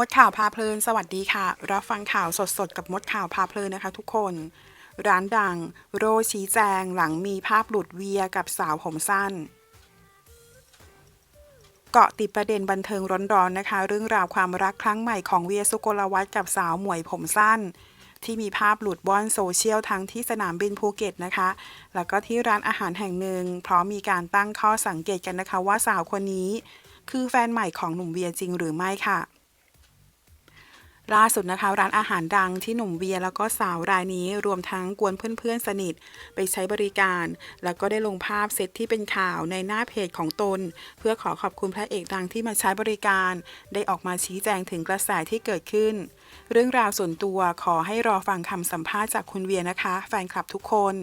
มดข่าวพาเพลิน สวัสดีค่ะ รับฟังข่าวสดๆ กับมดข่าวพาเพลินนะคะทุกคน ร้านดัง โรชี้แจงหลังมีภาพหลุดเวียกับสาวผมสั้น เกาะติดประเด็นบันเทิงร้อนๆนะคะ เรื่องราวความรักครั้งใหม่ของเวียสุโกลวัฒน์กับสาวหมวยผมสั้น ที่มีภาพหลุดว่อนโซเชียลทั้งที่สนามบินภูเก็ตนะคะ แล้วก็ที่ร้านอาหารแห่งหนึ่งพร้อมมีการตั้งข้อสังเกตกันนะคะว่าสาวคนนี้ คือแฟนใหม่ของหนุ่มเวียจริงหรือไม่ค่ะ ล่าสุดนะคะร้านอาหารดังที่หนุ่มเวียแล้วก็สาวรายนี้รวมทั้งกวนเพื่อนๆสนิท ไปใช้บริการ แล้วก็ได้ลงภาพเซตที่เป็นข่าวในหน้าเพจของตน เพื่อขอขอบคุณพระเอกดังที่มาใช้บริการ ได้ออกมาชี้แจงถึงกระแสที่เกิดขึ้น เรื่องราวส่วนตัวขอให้รอฟังคำสัมภาษณ์จากคุณเวียนะคะ แฟนคลับทุกคน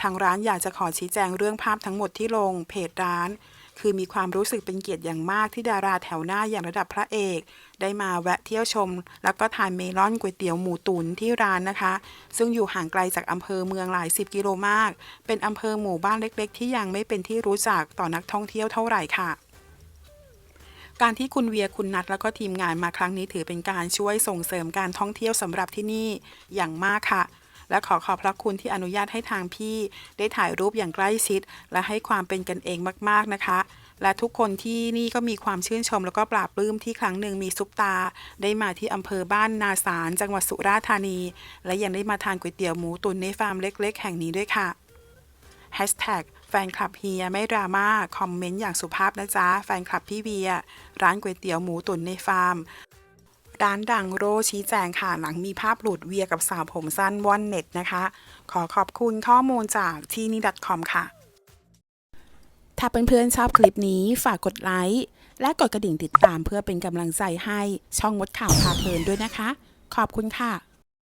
ทางร้านอยากจะขอชี้แจงเรื่องภาพทั้งหมดที่ลงเพจร้าน คือมีความรู้สึกเป็นเกียรติอย่างมากที่ดาราแถวหน้าอย่างระดับพระเอก ได้มาแวะเที่ยวชม แล้วก็ทานเมลอนก๋วยเตี๋ยวหมูตุ๋นที่ร้านนะคะ ซึ่งอยู่ห่างไกลจากอำเภอเมืองหลายสิบกิโลมาก เป็นอำเภอหมู่บ้านเล็ก ๆ ที่ยังไม่เป็นที่รู้จักต่อนักท่องเที่ยวเท่าไหร่ค่ะการที่คุณเวียคุณนัทแล้วก็ทีมงานมาครั้งนี้ถือเป็นการช่วยส่งเสริมการท่องเที่ยวสำหรับที่นี่อย่างมากค่ะ และขอขอบพระคุณที่อนุญาตให้ทางพี่ ได้ถ่ายรูปอย่างใกล้ชิด และให้ความเป็นกันเองมาก ๆ นะคะ และทุกคนที่นี่ก็มีความชื่นชมแล้วก็ปราบปลื้มที่ครั้งหนึ่งมีซุปตา ได้มาที่อำเภอบ้านนาสารจังหวัดสุราษฎร์ธานี และยังได้มาทานก๋วยเตี๋ยวหมูตุ๋นในฟาร์มเล็ก ๆ แห่งนี้ด้วยค่ะ Hashtag แฟนคลับเฮียไม่ดราม่าคอมเมนต์อย่างสุภาพนะจ๊ะ แฟนคลับพี่เวีย ร้านก๋วยเตี๋ยวหมูตุ๋นในฟาร์ม ร้านดังโรชี้แจงค่ะหลังมีภาพหลุดเวียกับสาวผมสั้นวอนเน็ตนะคะ ขอขอบคุณข้อมูลจากที่นี่ .com ค่ะ ถ้าเพื่อนๆชอบคลิปนี้ฝากกดไลค์ และกดกระดิ่งติดตามเพื่อเป็นกำลังใจให้ช่องมดข่าวพาเพลินด้วยนะคะ ขอบคุณค่ะ